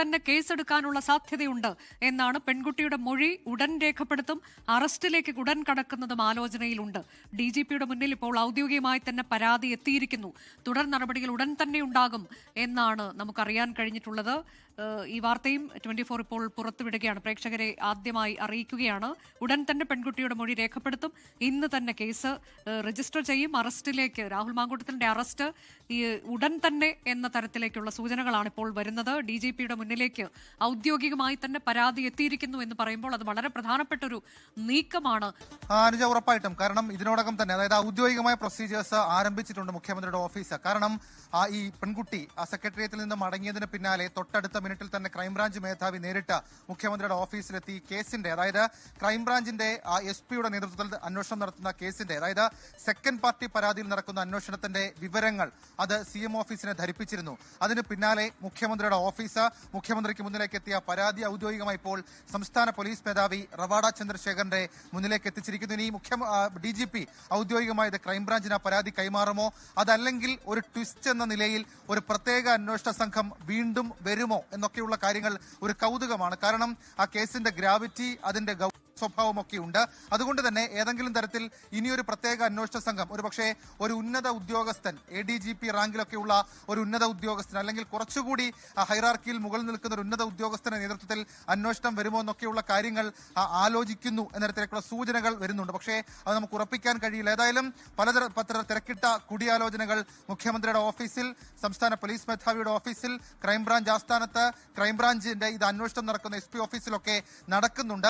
തന്നെ കേസെടുക്കാനുള്ള സാധ്യതയുണ്ട് എന്നാണ് പെൺകുട്ടിയുടെ മൊഴി ഉടൻ രേഖപ്പെടുത്തും അറസ്റ്റിലേക്ക് ഉടൻ കടക്കുന്നതും ആലോചനയിലുണ്ട്. ഡി ജി പിയുടെ മുന്നിൽ ഇപ്പോൾ ഔദ്യോഗികമായി തന്നെ പരാതി എത്തിയിരിക്കുന്നു. തുടർ നടപടികൾ ഉടൻ തന്നെ ഉണ്ടാകും എന്നാണ് നമുക്കറിയാൻ കഴിഞ്ഞിട്ടുള്ളത്. ഈ വാർത്തയും ട്വന്റി ഫോർ ഇപ്പോൾ പുറത്തുവിടുകയാണ്. പ്രേക്ഷകരെ ആദ്യമായി അറിയിക്കുകയാണ്. ഉടൻ തന്നെ പെൺകുട്ടിയുടെ മൊഴി രേഖപ്പെടുത്തും. ഇന്ന് തന്നെ കേസ് രജിസ്റ്റർ ചെയ്യും. അറസ്റ്റിലേക്ക് രാഹുൽ മാങ്കൂട്ടത്തിന്റെ അറസ്റ്റ് ഈ ഉടൻ തന്നെ എന്ന തരത്തിലേക്കുള്ള സൂചനകളാണ് ഇപ്പോൾ വരുന്നത്. ഡി ജി പിയുടെ മുന്നിലേക്ക് ഔദ്യോഗികമായി തന്നെ പരാതി എത്തിയിരിക്കുന്നു എന്ന് പറയുമ്പോൾ അത് വളരെ പ്രധാനപ്പെട്ട ഒരു നീക്കമാണ്. അനുജ ഉറപ്പായിട്ടും. കാരണം ഇതിനോടകം തന്നെ അതായത് ഔദ്യോഗികമായ പ്രൊസീജിയേഴ്സ് ആരംഭിച്ചിട്ടുണ്ട് മുഖ്യമന്ത്രിയുടെ ഓഫീസ്. കാരണം ആ ഈ പെൺകുട്ടി ആ സെക്രട്ടേറിയറ്റിൽ നിന്ന് മടങ്ങിയതിന് പിന്നാലെ തൊട്ടടുത്ത മിനിറ്റിൽ തന്നെ ക്രൈംബ്രാഞ്ച് മേധാവി നേരിട്ട് മുഖ്യമന്ത്രിയുടെ ഓഫീസിലെത്തി കേസിന്റെ അതായത് ക്രൈംബ്രാഞ്ചിന്റെ എസ് പിയുടെ നേതൃത്വത്തിൽ അന്വേഷണം നടത്തുന്ന കേസിന്റെ അതായത് സെക്കൻഡ് പാർട്ടി പരാതിയിൽ നടക്കുന്ന അന്വേഷണത്തിന്റെ വിവരങ്ങൾ അത് സി എം ഓഫീസിനെ ധരിപ്പിച്ചിരുന്നു. അതിന് പിന്നാലെ മുഖ്യമന്ത്രിയുടെ ഓഫീസ് മുഖ്യമന്ത്രിക്ക് മുന്നിലേക്ക് എത്തിയ പരാതി ഔദ്യോഗികമായി ഇപ്പോൾ സംസ്ഥാന പോലീസ് മേധാവി റവാഡ ചന്ദ്രശേഖരന്റെ മുന്നിലേക്ക് എത്തിച്ചിരിക്കുന്നു. ഇനി മുഖ്യ ഡി ജി പി ഔദ്യോഗികമായത് ക്രൈംബ്രാഞ്ചിന് ആ പരാതി കൈമാറുമോ? അതല്ലെങ്കിൽ ഒരു ട്വിസ്റ്റ് എന്ന നിലയിൽ ഒരു പ്രത്യേക അന്വേഷണ സംഘം വീണ്ടും വരുമോ? എന്നൊക്കെയുള്ള കാര്യങ്ങൾ ഒരു കൗതുകമാണ്. കാരണം ആ കേസിന്റെ ഗ്രാവിറ്റി അതിന്റെ സ്വഭാവമൊക്കെ ഉണ്ട് അതുകൊണ്ട് തന്നെ ഏതെങ്കിലും തരത്തിൽ ഇനിയൊരു പ്രത്യേക അന്വേഷണ സംഘം ഒരു പക്ഷേ ഒരു ഉന്നത ഉദ്യോഗസ്ഥൻ എ ഡി ജി പി റാങ്കിലൊക്കെയുള്ള ഒരു ഉന്നത ഉദ്യോഗസ്ഥൻ അല്ലെങ്കിൽ കുറച്ചുകൂടി ഹൈറാർക്കിയിൽ മുകളിൽ നിൽക്കുന്ന ഒരു ഉന്നത ഉദ്യോഗസ്ഥന്റെ നേതൃത്വത്തിൽ അന്വേഷണം വരുമോ എന്നൊക്കെയുള്ള കാര്യങ്ങൾ ആലോചിക്കുന്നു എന്ന തരത്തിലേക്കുള്ള സൂചനകൾ വരുന്നുണ്ട്. പക്ഷേ അത് നമുക്ക് ഉറപ്പിക്കാൻ കഴിയില്ല. ഏതായാലും പലതര പത്ര തിരക്കിട്ട കൂടിയാലോചനകൾ മുഖ്യമന്ത്രിയുടെ ഓഫീസിൽ സംസ്ഥാന പോലീസ് മേധാവിയുടെ ഓഫീസിൽ ക്രൈംബ്രാഞ്ച് ആസ്ഥാനത്ത് ക്രൈംബ്രാഞ്ചിന്റെ ഇത് അന്വേഷണം നടക്കുന്ന എസ് ഓഫീസിലൊക്കെ നടക്കുന്നുണ്ട്.